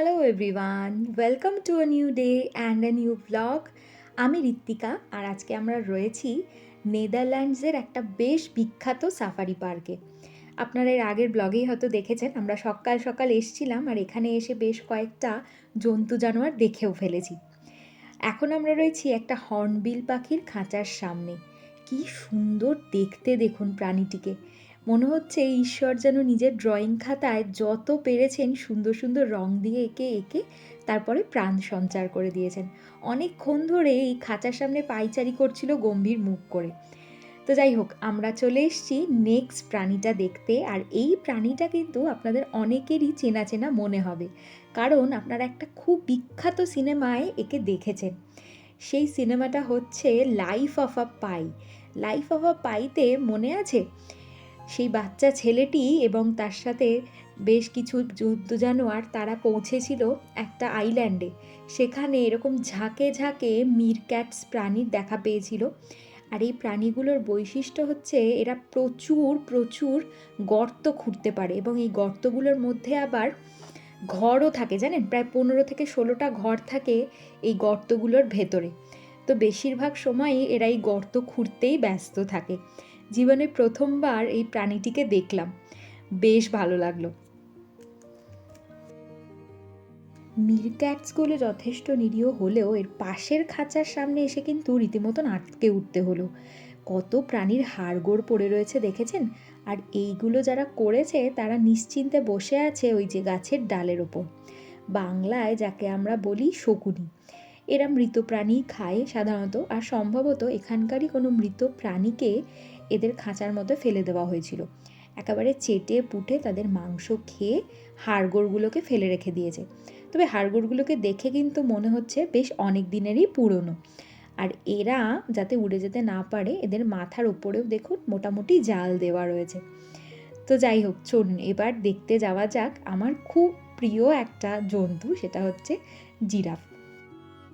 Hello everyone welcome to a new day and a new blog আমি ঋত্বিকা, আর আজকে আমরা রয়েছি নেদারল্যান্ডসের একটা বেশ বিখ্যাত সাফারি পার্কে। আপনারা এর আগের ব্লগেই হয়তো দেখেছেন, আমরা সকাল সকাল এসছিলাম আর এখানে এসে বেশ কয়েকটা জন্তু জানোয়ার দেখেও ফেলেছি। এখন আমরা রয়েছি একটা হর্নবিল পাখির খাঁচার সামনে। কি সুন্দর দেখতে দেখুন প্রাণীটিকে। মনে হচ্ছে ঈশ্বর যেন নিজের ড্রয়িং খাতায় যত পেরেছেন সুন্দর সুন্দর রং দিয়ে এঁকে এঁকে তারপরে প্রাণ সঞ্চার করে দিয়েছেন। অনেকক্ষণ ধরে এই খাঁচার সামনে পাইচারি করছিল গম্ভীর মুখ করে। তো যাই হোক, আমরা চলে এসছি নেক্সট প্রাণীটা দেখতে। আর এই প্রাণীটা কিন্তু আপনাদের অনেকেরই চেনা চেনা মনে হবে। কারণ আপনারা একটা খুব বিখ্যাত সিনেমায় একে দেখেছেন। সেই সিনেমাটা হচ্ছে life of a pi life of a পাইতে মনে আছে? সেই বাচ্চা ছেলেটি এবং তার সাথে বেশ কিছু যুদ্ধ জানোয়ার তারা পৌঁছেছিল একটা আইল্যান্ডে সেখানে এরকম ঝাঁকে ঝাঁকে মিরক্যাটস প্রাণীর দেখা পেয়েছিল। আর এই প্রাণীগুলোর বৈশিষ্ট্য হচ্ছে এরা প্রচুর প্রচুর গর্ত খুঁড়তে পারে এবং এই গর্তগুলোর মধ্যে আবার ঘরও থাকে, জানেন? প্রায় পনেরো থেকে ষোলোটা ঘর থাকে এই গর্তগুলোর ভেতরে। তো বেশিরভাগ সময়ই এরা এই গর্ত খুঁড়তেই ব্যস্ত থাকে। জীবনে প্রথমবার এই প্রাণীটিকে দেখলাম। বেশ ভালো লাগল। মিরক্যাটসগুলো যথেষ্ট নিরীহ হলেও এর পাশের খাঁচার সামনে এসে কিন্তু রীতিমতন আটকে উঠতে হলো। কত প্রাণীর হাড়গোড় পড়ে রয়েছে দেখেছেন? আর এইগুলো যারা করেছে, তারা নিশ্চিন্তে বসে আছে ওই যে গাছের ডালের ওপর। বাংলায় যাকে আমরা বলি শকুনি। এরা মৃত প্রাণী খায় সাধারণত, আর সম্ভবত এখানকারই কোনো মৃত প্রাণীকে এদের খাঁচার মধ্যে ফেলে দেওয়া হয়েছিল। একেবারে চেটে পুটে তাদের মাংস খেয়ে হাড়গোড়গুলোকে ফেলে রেখে দিয়েছে। তবে হাড়গোড়গুলোকে দেখে কিন্তু মনে হচ্ছে বেশ অনেক দিনেরই পুরনো। আর এরা যাতে উড়ে যেতে না পারে, এদের মাথার ওপরেও দেখুন মোটামুটি জাল দেওয়া রয়েছে। তো যাই হোক, চলুন এবার দেখতে যাওয়া যাক আমার খুব প্রিয় একটা জন্তু, সেটা হচ্ছে জিরাফ।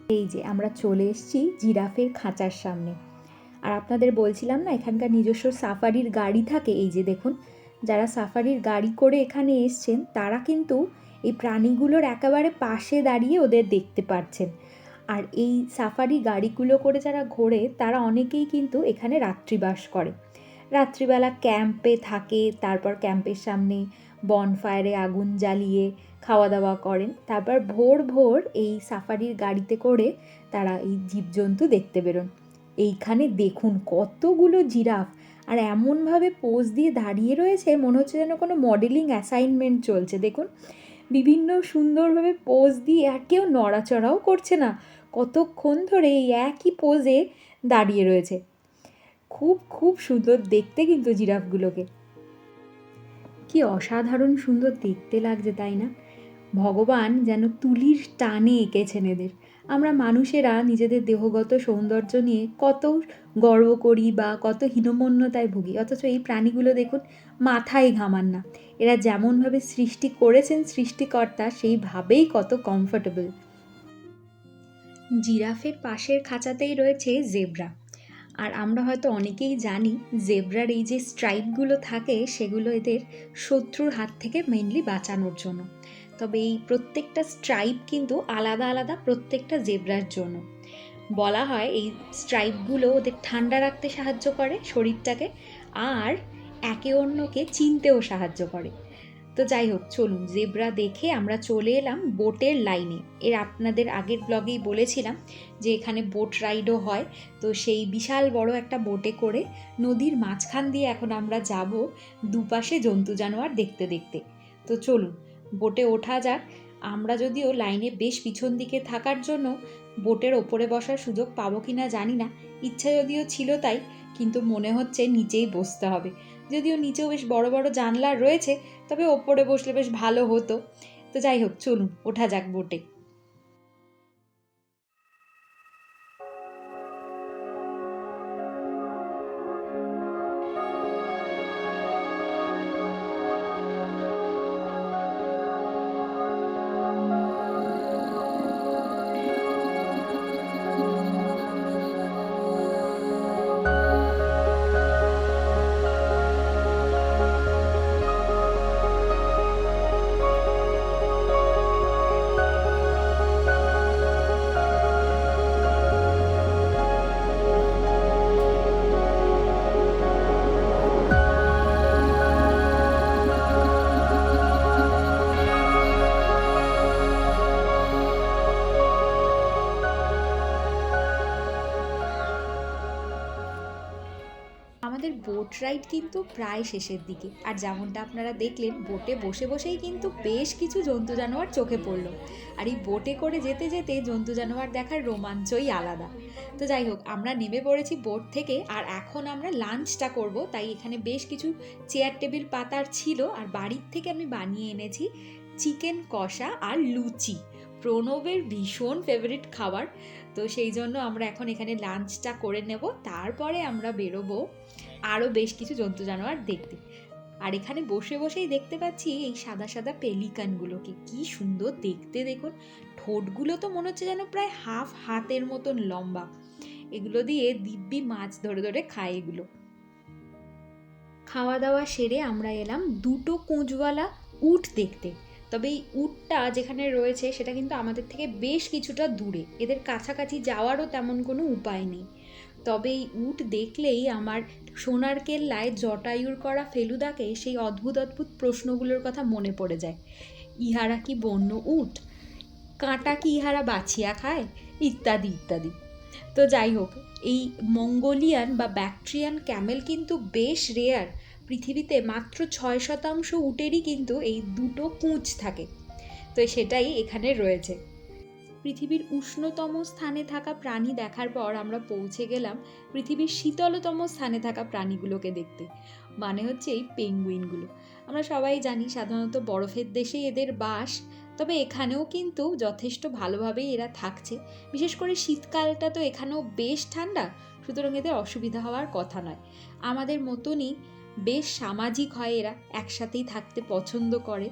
এই যে আমরা চলে এসেছি জিরাফের খাঁচার সামনে। আর আপনাদের বলছিলাম না, এখানকার নিজস্ব সাফারির গাড়ি থাকে, এই যে দেখুন, যারা সাফারির গাড়ি করে এখানে এসছেন, তারা কিন্তু এই প্রাণীগুলোর একেবারে পাশে দাঁড়িয়ে ওদের দেখতে পাচ্ছেন আর এই সাফারি গাড়িগুলো করে যারা ঘোরে, তারা অনেকেই কিন্তু এখানে রাত্রিবাস করে। রাত্রিবেলা ক্যাম্পে থাকে, তারপর ক্যাম্পের সামনে বনফায়ারে আগুন জ্বালিয়ে খাওয়া দাওয়া করেন। তারপর ভোর ভোর এই সাফারির গাড়িতে করে তারা এই জীবজন্তু দেখতে বেরোন। এইখানে দেখুন কতগুলো জিরাফ। আর এমনভাবে পোজ দিয়ে দাঁড়িয়ে রয়েছে, মনে হচ্ছে যেন কোনো মডেলিং অ্যাসাইনমেন্ট চলছে। দেখুন, বিভিন্ন সুন্দরভাবে পোজ দিয়ে আর কেউ নড়াচড়াও করছে না। কতক্ষণ ধরে এই একই পোজে দাঁড়িয়ে রয়েছে। খুব খুব সুন্দর দেখতে কিন্তু জিরাফগুলোকে। কি অসাধারণ সুন্দর দেখতে লাগছে, তাই না? ভগবান যেন তুলির টানে এঁকেছেন এদের। আমরা মানুষেরা নিজেদের দেহগত সৌন্দর্য নিয়ে কত গর্ব করি বা কত হীনমন্যতায় ভুগি। অথচ এই প্রাণীগুলো দেখুন, মাথায় ঘামান না। এরা যেমনভাবে সৃষ্টি করেছেন সৃষ্টিকর্তা, সেইভাবেই কত কমফোর্টেবল জিরাফের পাশের খাঁচাতেই রয়েছে জেব্রা। আর আমরা হয়তো অনেকেই জানি, জেব্রার এই যে স্ট্রাইপগুলো থাকে, সেগুলো এদের শত্রুর হাত থেকে মেনলি বাঁচানোর জন্য। তবে এই প্রত্যেকটা স্ট্রাইপ কিন্তু আলাদা আলাদা প্রত্যেকটা জেব্রার জন্য। বলা হয় এই স্ট্রাইপগুলো ওদের ঠান্ডা রাখতে সাহায্য করে শরীরটাকে আর একে অন্যকে চিনতেও সাহায্য করে। তো যাই হোক, চলুন জেব্রা দেখে আমরা চলে এলাম বোটের লাইনে। এর আপনাদের আগের ব্লগেই বলেছিলাম যে এখানে বোট রাইডও হয়। তো সেই বিশাল বড় একটা বোটে করে নদীর মাঝখান দিয়ে এখন আমরা যাব দুপাশে জন্তু জানোয়ার দেখতে দেখতে। তো চলুন বোটে ওঠা যাক। আমরা যদিও লাইনে বেশ পিছন দিকে থাকার জন্য বোটের ওপরে বসার সুযোগ পাবো কি না জানি না। ইচ্ছা যদিও ছিল তাই, কিন্তু মনে হচ্ছে নিচেই বসতে হবে। যদিও নিচেও বেশ বড় বড় জানলা রয়েছে, তবে ওপরে বসলে বেশ ভালো হতো। তো যাই হোক, চলুন, ওঠা যাক বোটে। বোট রাইড কিন্তু প্রায় শেষের দিকে। আর যেমনটা আপনারা দেখলেন বোটে বসে বসেই কিন্তু বেশ কিছু জন্তু জানোয়ার চোখে পড়ল। আর এই বোটে করে যেতে যেতে জন্তু জানোয়ার দেখার রোমাঞ্চই আলাদা। তো যাই হোক, আমরা নেমে পড়েছি বোট থেকে, আর এখন আমরা লাঞ্চটা করব। তাই এখানে বেশ কিছু চেয়ার টেবিল পাতার ছিল, আর বাড়ির থেকে আমি বানিয়ে এনেছি চিকেন কষা আর লুচি। প্রণবের ভীষণ ফেভারিট খাবার। তো সেই জন্য আমরা এখন এখানে লাঞ্চটা করে নেব। তারপরে আমরা বেরোবো আরও বেশ কিছু জন্তু জানোয়ার দেখতে। আর এখানে বসে বসেই দেখতে পাচ্ছি এই সাদা সাদা পেলিকানগুলোকে। কি সুন্দর দেখতে দেখুন। ঠোঁটগুলো তো মনে হচ্ছে যেন প্রায় হাফ হাতের মতন লম্বা। এগুলো দিয়ে দিব্যি মাছ ধরে ধরে খায় এগুলো। খাওয়া দাওয়া সেরে আমরা এলাম দুটো কুঁজওয়ালা উট দেখতে। তবে এই উটটা যেখানে রয়েছে সেটা কিন্তু আমাদের থেকে বেশ কিছুটা দূরে। এদের কাছাকাছি যাওয়ারও তেমন কোনো উপায় নেই। তবে এই উট দেখলেই আমার সোনার কেল্লায় জটায়ুর করা ফেলুদাকে সেই অদ্ভুত অদ্ভুত প্রশ্নগুলোর কথা মনে পড়ে যায়। ইহারা কি বন্য উট? কাঁটা কি ইহারা বাছিয়া খায়? ইত্যাদি ইত্যাদি। তো যাই হোক, এই মঙ্গোলিয়ান বা ব্যাকট্রিয়ান ক্যামেল কিন্তু বেশ রেয়ার পৃথিবীতে মাত্র ছয় শতাংশ উটেরই কিন্তু এই দুটো কুঁচ থাকে। তো সেটাই এখানে রয়েছে। পৃথিবীর উষ্ণতম স্থানে থাকা প্রাণী দেখার পর আমরা পৌঁছে গেলাম পৃথিবীর শীতলতম স্থানে থাকা প্রাণীগুলোকে দেখতে। মানে হচ্ছে এই পেঙ্গুইনগুলো। আমরা সবাই জানি সাধারণত বরফের দেশেই এদের বাস, তবে এখানেও কিন্তু যথেষ্ট ভালোভাবেই এরা থাকছে। বিশেষ করে শীতকালটা তো এখানেও বেশ ঠান্ডা, সুতরাং এদের অসুবিধা হওয়ার কথা নয়। আমাদের মতনই বেশ সামাজিক হয় এরা, একসাথেই থাকতে পছন্দ করে।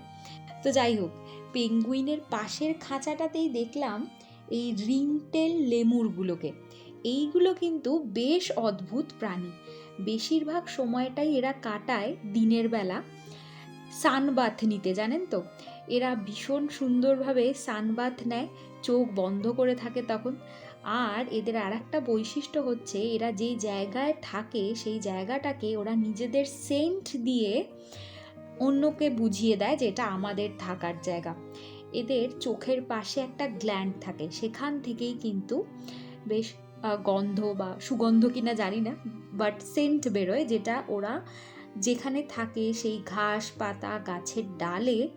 তো যাই হোক, পেঙ্গুইনের পাশের খাঁচাটাতেই দেখলাম এই রিংটেল লেমুরগুলোকে। এইগুলো কিন্তু বেশ অদ্ভুত প্রাণী। বেশিরভাগ সময়টাই এরা কাটায় দিনের বেলা। সানবাথ নিতে, জানেন তো? এরা ভীষণ সুন্দরভাবে সানবাথ নেয়, চোখ বন্ধ করে থাকে তখন। আর এদের আর একটা বৈশিষ্ট্য হচ্ছে এরা যেই জায়গায় থাকে, সেই জায়গাটাকে ওরা নিজেদের সেন্ট দিয়ে অন্যকে বুঝিয়ে দেয় যে এটা আমাদের থাকার জায়গা। এদের চোখের পাশে একটা গ্ল্যান্ড থাকে, সেখান থেকেই কিন্তু বেশ গন্ধ বা সুগন্ধ কিনা জানি না, বাট সেন্ট বেরোয় যেটা ওরা যেখানে থাকে সেই ঘাস পাতা গাছের ডালে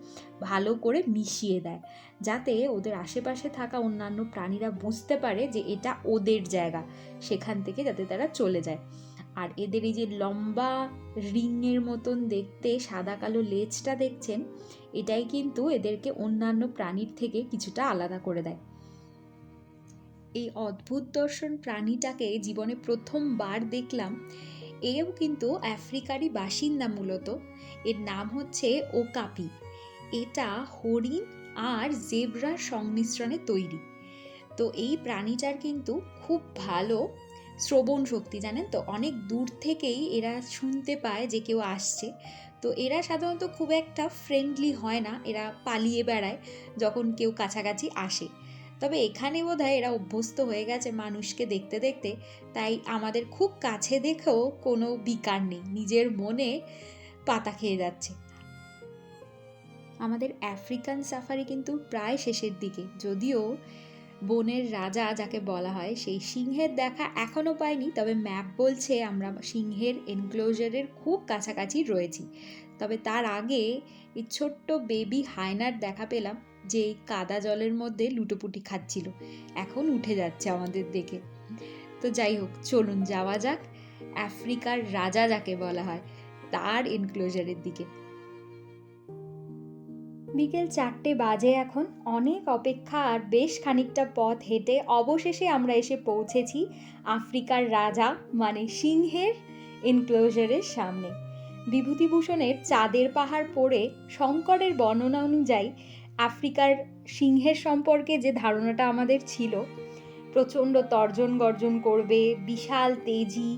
ভালো করে মিশিয়ে দেয়। যাতে ওদের আশেপাশে থাকা অন্যান্য প্রাণীরা বুঝতে পারে যে এটা ওদের জায়গা, সেখান থেকে যাতে তারা চলে যায়। আর এদের এই যে লম্বা রিংয়ের মতন দেখতে, সাদা কালো লেজটা দেখছেন, এটাই কিন্তু এদেরকে অন্যান্য প্রাণীর থেকে কিছুটা আলাদা করে দেয়। এই অদ্ভুত দর্শন প্রাণীটাকে জীবনে প্রথমবার দেখলাম। এও কিন্তু আফ্রিকারই বাসিন্দা মূলত। এর নাম হচ্ছে ওকাপি। এটা হরিণ আর জেব্রার সংমিশ্রণে তৈরি। তো এই প্রাণীটার কিন্তু খুব ভালো শ্রবণ শক্তি, জানেন তো? অনেক দূর থেকেই এরা শুনতে পায় যে কেউ আসছে। তো এরা সাধারণত খুব একটা ফ্রেন্ডলি হয় না। এরা পালিয়ে বেড়ায় যখন কেউ কাছাকাছি আসে। তবে এখানে বোধহয় এরা অভ্যস্ত হয়ে গেছে মানুষকে দেখতে দেখতে। তাই আমাদের খুব কাছে দেখেও কোনো বিকার নেই। নিজের মনে পাতা খেয়ে যাচ্ছে। আমাদের আফ্রিকান সাফারি কিন্তু প্রায় শেষের দিকে। যদিও বনের রাজা যাকে বলা হয়, সেই সিংহের দেখা এখনও পাইনি। তবে ম্যাপ বলছে আমরা সিংহের এনক্লোজারের খুব কাছাকাছি রয়েছি। তবে তার আগে এই ছোট্ট বেবি হায়নার দেখা পেলাম। যে এই কাদা জলের মধ্যে লুটোপুটি খাচ্ছিল। এখন উঠে যাচ্ছে আমাদের দেখে। তো যাই হোক, চলুন যাওয়া যাক। আফ্রিকার রাজা যাকে বলা হয়, তার এনক্লোজারের দিকে। বিকেল চারটে বাজে এখন। অনেক অপেক্ষা আর বেশ খানিকটা পথ হেঁটে অবশেষে আমরা এসে পৌঁছেছি আফ্রিকার রাজা মানে সিংহের এনক্লোজারের সামনে। বিভূতিভূষণের চাঁদের পাহাড় পড়ে শঙ্করের বর্ণনা অনুযায়ী আফ্রিকার সিংহের সম্পর্কে যে ধারণাটা আমাদের ছিল, প্রচণ্ড তর্জন গর্জন করবে, বিশাল তেজি,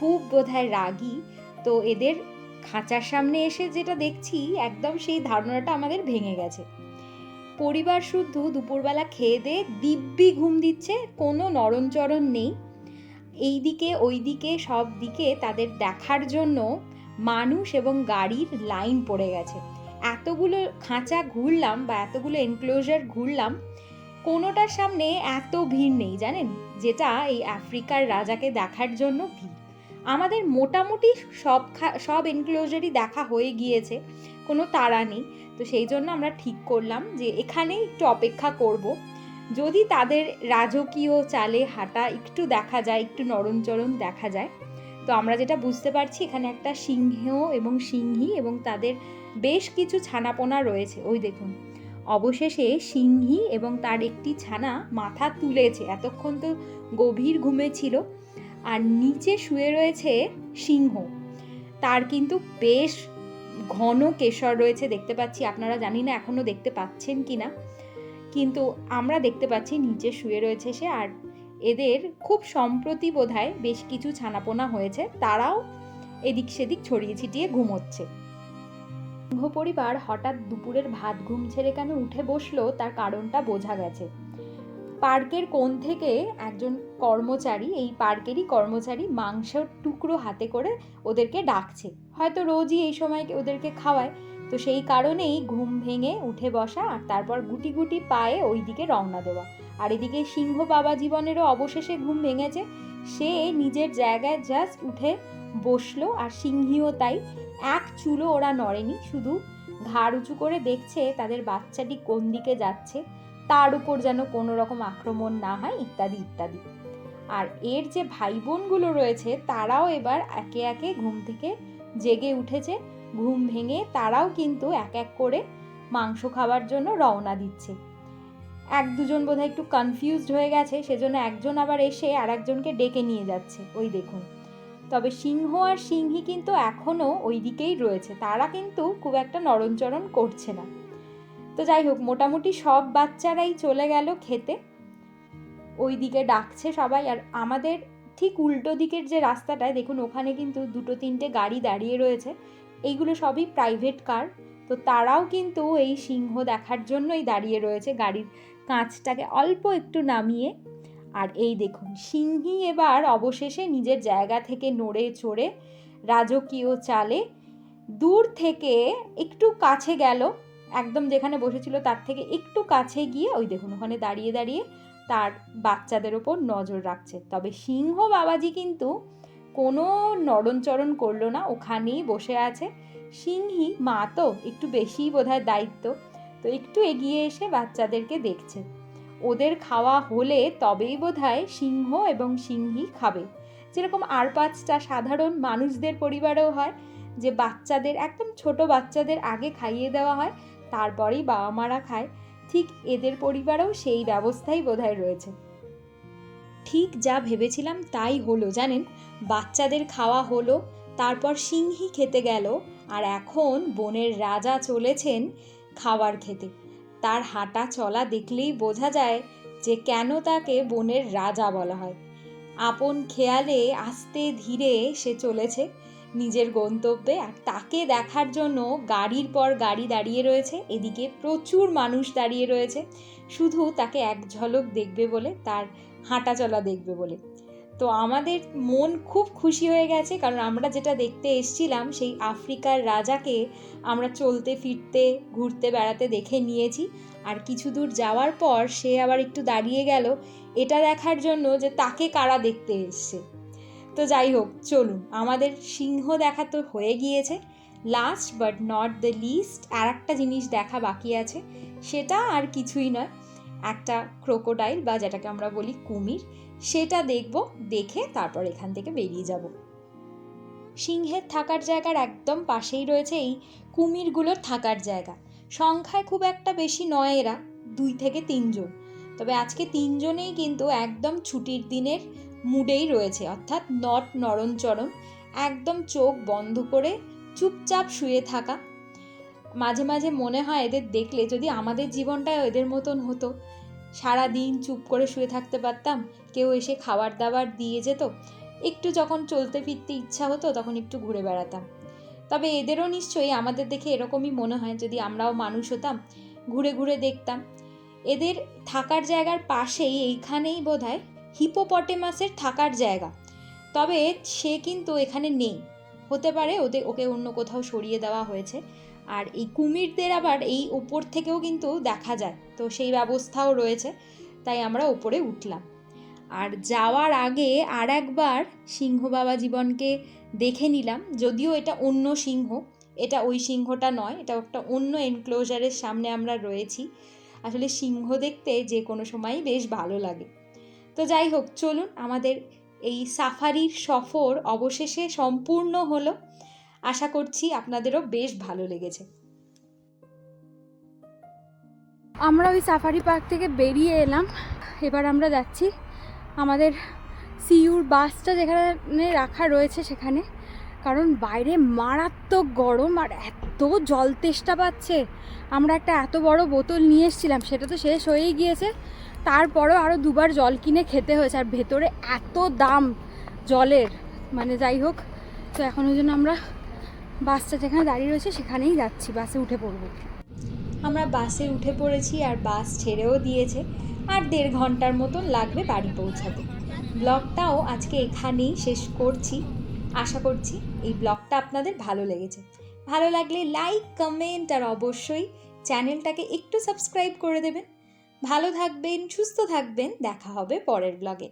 খুব বোধহয় রাগী, তো এদের খাঁচার সামনে এসে যেটা দেখছি, একদম সেই ধারণাটা আমাদের ভেঙে গেছে। পরিবার শুদ্ধ দুপুরবেলা খেয়ে দিয়ে দিব্যি ঘুম দিচ্ছে, কোনো নরণচরণ নেই। এই দিকে ওই দিকে সব দিকে তাদের দেখার জন্য মানুষ এবং গাড়ির লাইন পড়ে গেছে। এতগুলো খাঁচা ঘুরলাম বা এতগুলো এনক্লোজার ঘুরলাম, কোনোটার সামনে এত ভিড় নেই, জানেন? যেটা এই আফ্রিকার রাজাকে দেখার জন্য ভিড়। আমাদের মোটামুটি সব সব এনক্লোজারই দেখা হয়ে গিয়েছে, কোনো তাড়া নেই। তো সেই জন্য আমরা ঠিক করলাম যে এখানেই একটু অপেক্ষা করব। যদি তাদের রাজকীয় চালে হাঁটা একটু দেখা যায়, একটু নরমচরণ দেখা যায়, তো আমরা যেটা বুঝতে পারছি, এখানে একটা সিংহ এবং সিংহী এবং তাদের বেশ কিছু ছানাপোনা রয়েছে, ওই দেখুন। অবশেষে সিংহী এবং তার একটি ছানা মাথা তুলেছে, এতক্ষণ তো গভীর ঘুমে ছিল। আর নিচে শুয়ে রয়েছে সিংহ। তার কিন্তু বেশ ঘন কেশর রয়েছে, দেখতে পাচ্ছি। আপনারা জানি না এখনও দেখতে পাচ্ছেন কি না। কিন্তু আমরা দেখতে পাচ্ছি নিচে শুয়ে রয়েছে সে। আর এদের খুব সম্প্রতি বোধহয় বেশ কিছু ছানাপোনা হয়েছে। তারাও এদিক সেদিক ছড়িয়ে ছিটিয়ে ঘুমোচ্ছে। সিংহ পরিবার হঠাৎ দুপুরের ভাত ঘুম ছেড়ে কেন উঠে বসল তার কারণটা বোঝা গেছে। পার্কের কোণ থেকে একজন কর্মচারী, এই পার্কেরই কর্মচারী মাংসের টুকরো হাতে করে ওদেরকে ডাকছে। হয়তো রোজই এই সময় ওদেরকে খাওয়ায়। তো সেই কারণেই ঘুম ভেঙে উঠে বসা আর তারপর গুটি গুটি পায়ে ওই দিকে রওনা দেওয়া। আর এদিকে সিংহ বাবা জীবনেরও অবশেষে ঘুম ভেঙেছে। সে নিজের জায়গায় জাস্ট উঠে বসল আর সিংহীও তাই, এক চুলো ওরা নড়েনি, শুধু ঘাড় উঁচু করে দেখছে তাদের বাচ্চাটি কোন দিকে যাচ্ছে, তার উপর যেন কোনো রকম আক্রমণ না হয়, ইত্যাদি ইত্যাদি। আর এর যে ভাই বোনগুলো রয়েছে, তারাও এবার একে একে ঘুম থেকে জেগে উঠেছে, ঘুম ভেঙে তারাও কিন্তু এক এক করে মাংস খাওয়ার জন্য রওনা দিচ্ছে। এক দুজন বোধহয় একটু কনফিউজড হয়ে গেছে, সেজন্য একজন আবার এসে আর একজনকে ডেকে নিয়ে যাচ্ছে। ওই দেখুন। তবে সিংহ আর সিংহী কিন্তু এখনও ওই দিকেই রয়েছে। তারা কিন্তু খুব একটা নরণচরণ করছে না। তো যাই হোক, মোটামুটি সব বাচ্চারাই চলে গেল খেতে। ওই দিকে ডাকছে সবাই আর আমাদের ঠিক উল্টো দিকের যে রাস্তাটায়, দেখুন ওখানে কিন্তু দুটো তিনটে গাড়ি দাঁড়িয়ে রয়েছে। এইগুলো সবই প্রাইভেট কার তো তারাও কিন্তু এই সিংহ দেখার জন্যই দাঁড়িয়ে রয়েছে গাড়ির কাঁচটাকে অল্প একটু নামিয়ে আর এই দেখুন, সিংহী এবার অবশেষে নিজের জায়গা থেকে নড়ে চড়ে রাজকীয় চালে দূর থেকে একটু কাছে গেল। একদম যেখানে বসেছিল তার থেকে একটু কাছে গিয়ে ওই দেখুন, ওখানে দাঁড়িয়ে দাঁড়িয়ে তার বাচ্চাদের ওপর নজর রাখছে। তবে সিংহ বাবাজি কিন্তু কোনো নড়নচরণ করল না, ওখানেই বসে আছে। সিংহী, মা তো, একটু বেশিই বোধহয় দায়িত্ব, তো একটু এগিয়ে এসে বাচ্চাদেরকে দেখছে। ওদের খাওয়া হলে তবেই বোধহয় সিংহ এবং সিংহী খাবে। যেরকম আর পাঁচটা সাধারণ মানুষদের পরিবারেও হয়, যে বাচ্চাদের, একদম ছোট বাচ্চাদের আগে খাইয়ে দেওয়া হয়, তারপরেই বাবা মারা খায়, ঠিক এদের পরিবারেও সেই ব্যবস্থাই বোধহয় রয়েছে। ঠিক যা ভেবেছিলাম তাই হলো, জানেন? বাচ্চাদের খাওয়া হলো, তারপর সিংহী খেতে গেল, আর এখন বনের রাজা চলেছেন খাবার খেতে। তার হাঁটা চলা দেখলেই বোঝা যায় যে কেন তাকে বনের রাজা বলা হয়। আপন খেয়ালে আস্তে ধীরে সে চলেছে। নিজের গন্তব্যে আর তাকে দেখার জন্য গাড়ির পর গাড়ি দাঁড়িয়ে রয়েছে। এদিকে প্রচুর মানুষ দাঁড়িয়ে রয়েছে। শুধু তাকে এক ঝলক দেখবে বলে, তার হাঁটা চলা দেখবে বলে। তো আমাদের মন খুব খুশি হয়ে গেছে, কারণ আমরা যেটা দেখতে এসছিলাম, সেই আফ্রিকার রাজাকে আমরা চলতে, ফিরতে, ঘুরতে, বেড়াতে দেখে নিয়েছি। আর কিছু দূর যাওয়ার পর সে আবার একটু দাঁড়িয়ে গেল, এটা দেখার জন্য যে তাকে কারা দেখতে এসছে। তো যাই হোক, চলুন, আমাদের সিংহ দেখা তো হয়ে গিয়েছে। Last but not the least আর একটা জিনিস দেখা বাকি আছে, সেটা আর কিছুই নয়। একটা ক্রোকোডাইল বা যেটাকে আমরা বলি কুমির সেটা দেখব, দেখে তারপর এখান থেকে বেরিয়ে যাব। সিংহের থাকার জায়গার একদম পাশেই রয়েছে এই কুমিরগুলোর থাকার জায়গা। সংখ্যায় খুব একটা বেশি নয় এরা, দুই থেকে তিনজন। তবে আজকে তিনজনেই কিন্তু একদম ছুটির দিনের মুডেই রয়েছে, অর্থাৎ নট নরণচরণ একদম চোখ বন্ধ করে চুপচাপ শুয়ে থাকা। মাঝে মাঝে মনে হয় এদের দেখলে যদি আমাদের জীবনটাও এদের মতন হতো সারা দিন চুপ করে শুয়ে থাকতে পারতাম, কেউ এসে খাবার দাবার দিয়ে যেত, একটু যখন চলতে ফিরতে ইচ্ছা হতো তখন একটু ঘুরে বেড়াতাম। তবে এদেরও নিশ্চয়ই আমাদের দেখে এরকমই মনে হয় যদি আমরাও মানুষ হতাম, ঘুরে ঘুরে দেখতাম। এদের থাকার জায়গার পাশেই এইখানেই বোধ হয় হিপোপটেমাসের থাকার জায়গা। তবে সে কিন্তু এখানে নেই। হতে পারে ওদের ওকে অন্য কোথাও সরিয়ে দেওয়া হয়েছে। আর এই কুমিরদের আবার এই ওপর থেকেও কিন্তু দেখা যায়। তো সেই ব্যবস্থাও রয়েছে, তাই আমরা ওপরে উঠলাম। আর যাওয়ার আগে আর একবার সিংহ বাবা জীবনকে দেখে নিলাম, যদিও এটা অন্য সিংহ, এটা ওই সিংহটা নয়, এটা একটা অন্য এনক্লোজারের সামনে আমরা রয়েছি। আসলে সিংহ দেখতে যে কোনো সময়ই বেশ ভালো লাগে। তো যাই হোক, চলুন, আমাদের এই সাফারির সফর অবশেষে সম্পূর্ণ হলো। আশা করছি আপনাদেরও বেশ ভালো লেগেছে। আমরা ওই সাফারি পার্ক থেকে বেরিয়ে এলাম। এবার আমরা যাচ্ছি আমাদের সিইউর বাসটা যেখানে রাখা রয়েছে সেখানে। কারণ বাইরে মারাত্মক গরম আর এত জল তেষ্টা পাচ্ছে। আমরা একটা এত বড় বোতল নিয়ে এসেছিলাম, সেটা তো শেষ হয়েই গিয়েছে। তারপরেও আরও দুবার জল কিনে খেতে হয়েছে, আর ভেতরে এত দাম জলের। মানে যাই হোক, তো এখন ওই জন্য আমরা বাসটা যেখানে দাঁড়িয়ে রয়েছে সেখানেই যাচ্ছি, বাসে উঠে পড়ব। আমরা বাসে উঠে পড়েছি আর বাস ছেড়েও দিয়েছে, আর দেড় ঘণ্টার মতন লাগবে বাড়ি পৌঁছাতে। ব্লগটাও আজকে এখানেই শেষ করছি। আশা করছি এই ব্লগটা আপনাদের ভালো লেগেছে। ভালো লাগলে লাইক, কমেন্ট আর অবশ্যই চ্যানেলটাকে একটু সাবস্ক্রাইব করে দেবেন। ভালো থাকবেন, সুস্থ থাকবেন, দেখা হবে পরের ব্লগে।